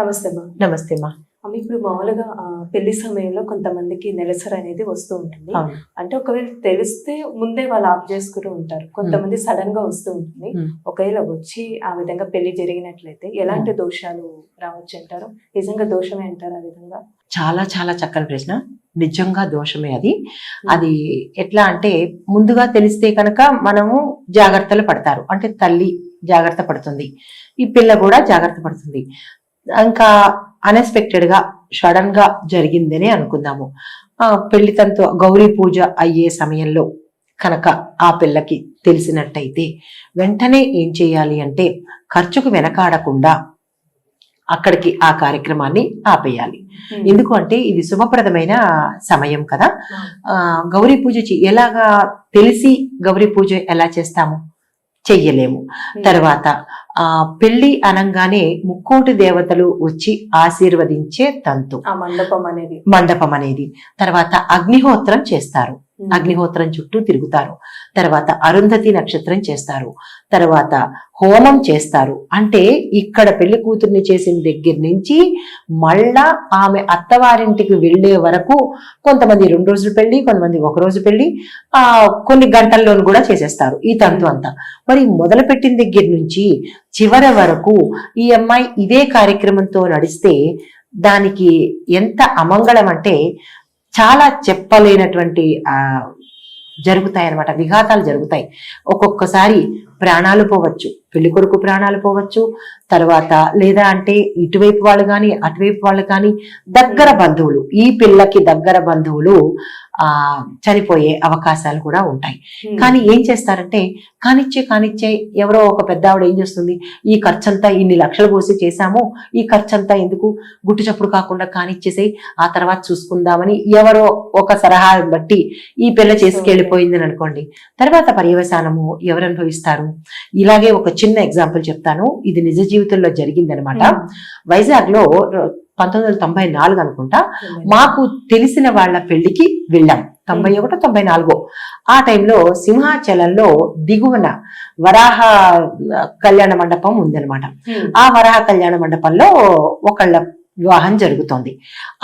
నమస్తే అమ్మా నమస్తే మా. అమ్మ ఇప్పుడు మామూలుగా పెళ్ళి సమయంలో కొంతమందికి నెలసరి అనేది వస్తూ ఉంటుంది. అంటే ఒకవేళ తెలిస్తే ముందే వాళ్ళు ఆఫ్ చేసుకుంటూ ఉంటారు. కొంతమంది సడన్గా వస్తూ ఉంటుంది. ఒకవేళ వచ్చి ఆ విధంగా పెళ్ళి జరిగినట్లయితే ఎలాంటి దోషాలు రావచ్చు అంటారు? నిజంగా దోషమే అంటారు ఆ విధంగా? చాలా చాలా చక్కని ప్రశ్న. నిజంగా దోషమే అది. అది ఎట్లా అంటే ముందుగా తెలిస్తే కనుక మనము జాగ్రత్తలు పడతారు. అంటే తల్లి జాగ్రత్త పడుతుంది. ఈ పిల్ల కూడా జాగ్రత్త పడుతుంది. ఇంకా అన్ఎక్స్పెక్టెడ్గా సడన్గా జరిగిందని అనుకుందాము. ఆ పెళ్ళి తంతు గౌరీ పూజ అయ్యే సమయంలో కనుక ఆ పిల్లకి తెలిసినట్టయితే వెంటనే ఏం చేయాలి అంటే ఖర్చుకు వెనకాడకుండా అక్కడికి ఆ కార్యక్రమాన్ని ఆపేయాలి. ఎందుకు అంటే ఇది శుభప్రదమైన సమయం కదా. ఆ గౌరీ పూజ ఎలాగా తెలిసి గౌరీ పూజ ఎలా చేస్తాము? చెయ్యలేము Hmm. తర్వాత ఆ పెళ్ళి అనంగానే ముక్కోటి దేవతలు వచ్చి ఆశీర్వదించే తంతు ఆ మండపం అనేది మండపం అనేది తర్వాత అగ్నిహోత్రం చేస్తారు. అగ్నిహోత్రం చుట్టూ తిరుగుతారు. తర్వాత అరుంధతి నక్షత్రం చేస్తారు. తర్వాత హోమం చేస్తారు. అంటే ఇక్కడ పెళ్ళి కూతుర్ని చేసిన దగ్గర నుంచి మళ్ళా ఆమె అత్తవారింటికి వెళ్ళే వరకు కొంతమంది రెండు రోజులు పెళ్ళి కొంతమంది ఒక రోజు పెళ్ళి ఆ కొన్ని గంటల్లోనూ కూడా చేసేస్తారు ఈ తంతు అంతా. మరి మొదలు పెట్టిన దగ్గర నుంచి చివరి వరకు ఈ అమ్మాయి ఇదే కార్యక్రమంతో నడిస్తే దానికి ఎంత అమంగళం అంటే చాలా చెప్పలేనటువంటి ఆ జరుగుతాయి అన్నమాట విఘాతాలు జరుగుతాయి. ఒక్కొక్కసారి ప్రాణాలు పోవచ్చు. పెళ్ళి కొడుకు ప్రాణాలు పోవచ్చు. తర్వాత లేదా అంటే ఇటువైపు వాళ్ళు కానీ అటువైపు వాళ్ళు కానీ దగ్గర బంధువులు ఈ పిల్లకి దగ్గర బంధువులు ఆ చనిపోయే అవకాశాలు కూడా ఉంటాయి. కానీ ఏం చేస్తారంటే కానిచ్చే కానిచ్చే ఎవరో ఒక పెద్ద ఆవిడ ఏం చేస్తుంది? ఈ ఖర్చంతా ఇన్ని లక్షలు పోసి చేశాము. ఈ ఖర్చంతా ఎందుకు? గుట్టు చప్పుడు కాకుండా కానిచ్చేసేయి. ఆ తర్వాత చూసుకుందామని ఎవరో ఒక సలహా బట్టి ఈ పిల్ల చేసుకెళ్ళిపోయిందని అనుకోండి. తర్వాత పర్యవసానము ఎవరు అనుభవిస్తారు? ఇలాగే ఒక చిన్న ఎగ్జాంపుల్ చెప్తాను. ఇది నిజ జీవితంలో జరిగిందనమాట. వైజాగ్లో పంతొమ్మిది వందల తొంభై నాలుగు అనుకుంటా. మాకు తెలిసిన వాళ్ళ పెళ్ళికి వెళ్ళాం. తొంభై ఒకటో తొంభై నాలుగో. ఆ టైంలో సింహాచలంలో దిగువన వరాహ కళ్యాణ మండపం ఉందన్నమాట. Hmm. ఆ వరాహ కళ్యాణ మండపంలో ఒకళ్ళ వివాహం జరుగుతోంది.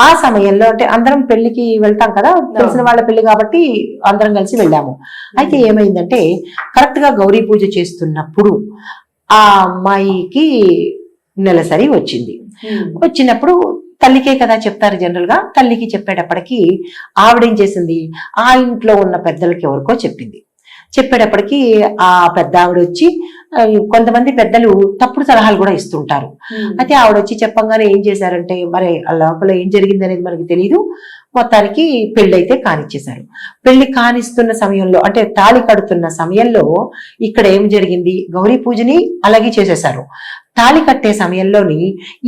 ఆ సమయంలో అంటే అందరం పెళ్ళికి వెళ్తాం కదా? తెలిసిన వాళ్ళ పెళ్ళి కాబట్టి అందరం కలిసి వెళ్ళాము. అయితే ఏమైందంటే కరెక్ట్గా గౌరీ పూజ చేస్తున్నప్పుడు ఆ అమ్మాయికి నెలసరి వచ్చింది. వచ్చినప్పుడు తల్లికే కదా చెప్తారు జనరల్గా. తల్లికి చెప్పేటప్పటికి ఆవిడేం చేసింది? ఆ ఇంట్లో ఉన్న పెద్దలకి ఎవరికో చెప్పింది. చెప్పేటప్పటికి ఆ పెద్ద ఆవిడ వచ్చి కొంతమంది పెద్దలు తప్పుడు సలహాలు కూడా ఇస్తుంటారు. అయితే ఆవిడ వచ్చి చెప్పంగానే ఏం చేశారంటే మరి ఆ లోపల ఏం జరిగింది అనేది మనకి తెలియదు మొత్తానికి పెళ్ళి అయితే కానిచ్చేశారు. పెళ్ళి కానిస్తున్న సమయంలో అంటే తాళి కడుతున్న సమయంలో ఇక్కడ ఏం జరిగింది? గౌరీ పూజని అలాగే చేసేశారు. తాళి కట్టే సమయంలోని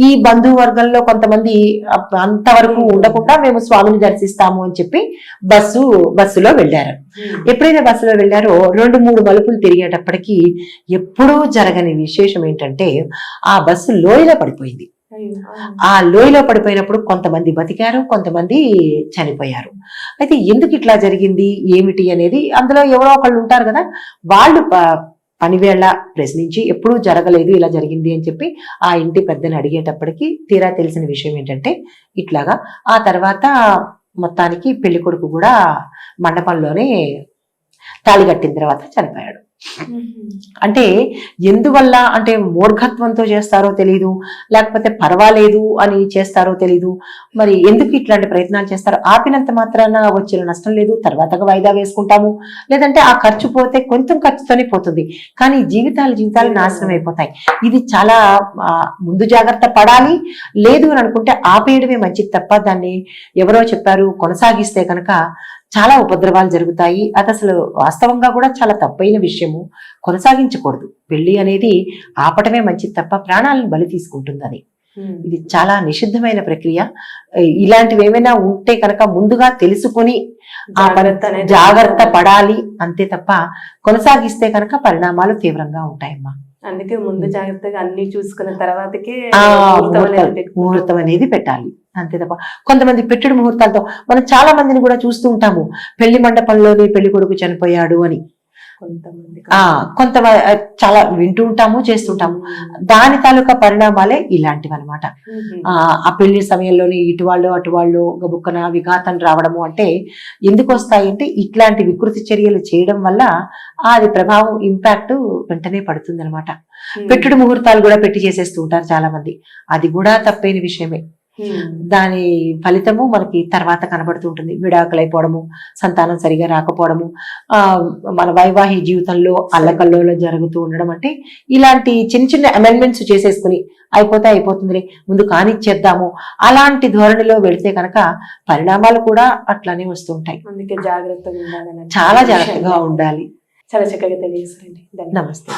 ఈ బంధువర్గంలో కొంతమంది అంతవరకు ఉండకుండా మేము స్వామిని దర్శిస్తాము అని చెప్పి బస్సు బస్సులో వెళ్ళారు. ఎప్పుడైతే బస్సులో వెళ్ళారో రెండు మూడు మలుపులు తిరిగేటప్పటికి ఎప్పుడూ జరగని విశేషం ఏంటంటే ఆ బస్సు లోయలో పడిపోయింది. ఆ లోయలో పడిపోయినప్పుడు కొంతమంది బతికారు కొంతమంది చనిపోయారు అయితే ఎందుకు ఇట్లా జరిగింది ఏమిటి అనేది అందులో ఎవరో ఒకళ్ళు ఉంటారు కదా వాళ్ళు ప- పనివేళ ప్రశ్నించి ఎప్పుడూ జరగలేదు ఇలా జరిగింది అని చెప్పి ఆ ఇంటి పెద్దని అడిగేటప్పటికి తీరా తెలిసిన విషయం ఏంటంటే ఇట్లాగా ఆ తర్వాత మొత్తానికి పెళ్ళి కొడుకు కూడా మండపంలోనే తాళి కట్టిన తర్వాత చనిపోయాడు. Mm-hmm. అంటే ఎందువల్ల అంటే మూర్ఘత్వంతో చేస్తారో తెలీదు లేకపోతే పర్వాలేదు అని చేస్తారో తెలీదు. మరి ఎందుకు ఇట్లాంటి ప్రయత్నాలు చేస్తారో ఆపినంత మాత్రాన వచ్చిన నష్టం లేదు తర్వాతగా వాయిదా వేసుకుంటాము. లేదంటే ఆ ఖర్చు పోతే కొంచెం ఖర్చుతోనే పోతుంది. కానీ జీవితాలు జీవితాలు నాశనం అయిపోతాయి. ఇది చాలా ముందు జాగ్రత్త పడాలి. లేదు అని అనుకుంటే ఆపేయడమే మంచిది తప్ప దాన్ని ఎవరో చెప్పారు కొనసాగిస్తే కనుక చాలా ఉపద్రవాలు జరుగుతాయి. అది అసలు వాస్తవంగా కూడా చాలా తప్పైన విషయము. కొనసాగించకూడదు. పెళ్ళి అనేది ఆపటమే మంచిది తప్ప ప్రాణాలను బలి తీసుకుంటుంది అది ఇది చాలా నిషిద్ధమైన ప్రక్రియ. ఇలాంటివి ఏమైనా ఉంటే కనుక ముందుగా తెలుసుకొని ఆ జాగ్రత్త పడాలి. అంతే తప్ప కొనసాగిస్తే కనుక పరిణామాలు తీవ్రంగా ఉంటాయమ్మా. అందుకే ముందు జాగ్రత్తగా అన్ని చూసుకున్న తర్వాతకే ముహూర్తం అనేది పెట్టాలి. అంతే తప్ప కొంతమంది పెట్టుడు ముహూర్తాలతో మనం చాలా మందిని కూడా చూస్తూ ఉంటాము. పెళ్ళి మండపంలోనే పెళ్ళి కొడుకు చనిపోయాడు అని. కొంత చాలా వింటూ ఉంటాము చేస్తుంటాము. దాని తాలూకా పరిణామాలే ఇలాంటివి అనమాట ఆ పెళ్ళి సమయంలోనే ఇటు వాళ్ళు అటు వాళ్ళు గబుక్కన విఘాతం రావడము అంటే ఎందుకు వస్తాయి అంటే ఇట్లాంటి వికృతి చర్యలు చేయడం వల్ల అది ప్రభావం ఇంపాక్ట్ వెంటనే పడుతుంది అనమాట పెట్టుడు ముహూర్తాలు కూడా పెట్టి చేసేస్తూ ఉంటారు చాలా మంది అది కూడా తప్పైన విషయమే. దాని ఫలితము మనకి తర్వాత కనబడుతూ ఉంటుంది విడాకులు అయిపోవడము సంతానం సరిగా రాకపోవడము ఆ మన వైవాహిక జీవితంలో అల్లకల్లోలో జరుగుతూ ఉండడం అంటే ఇలాంటి చిన్న చిన్న అమెండ్మెంట్స్ చేసేసుకుని అయిపోతే అయిపోతుందిలే ముందు కానిచ్చేద్దాము అలాంటి ధోరణిలో వెళితే కనుక పరిణామాలు కూడా అట్లానే వస్తూ ఉంటాయి అందుకే జాగ్రత్తగా ఉండాలని చాలా జాగ్రత్తగా ఉండాలి. చాలా చక్కగా తెలియజేస్తారండి నమస్తే.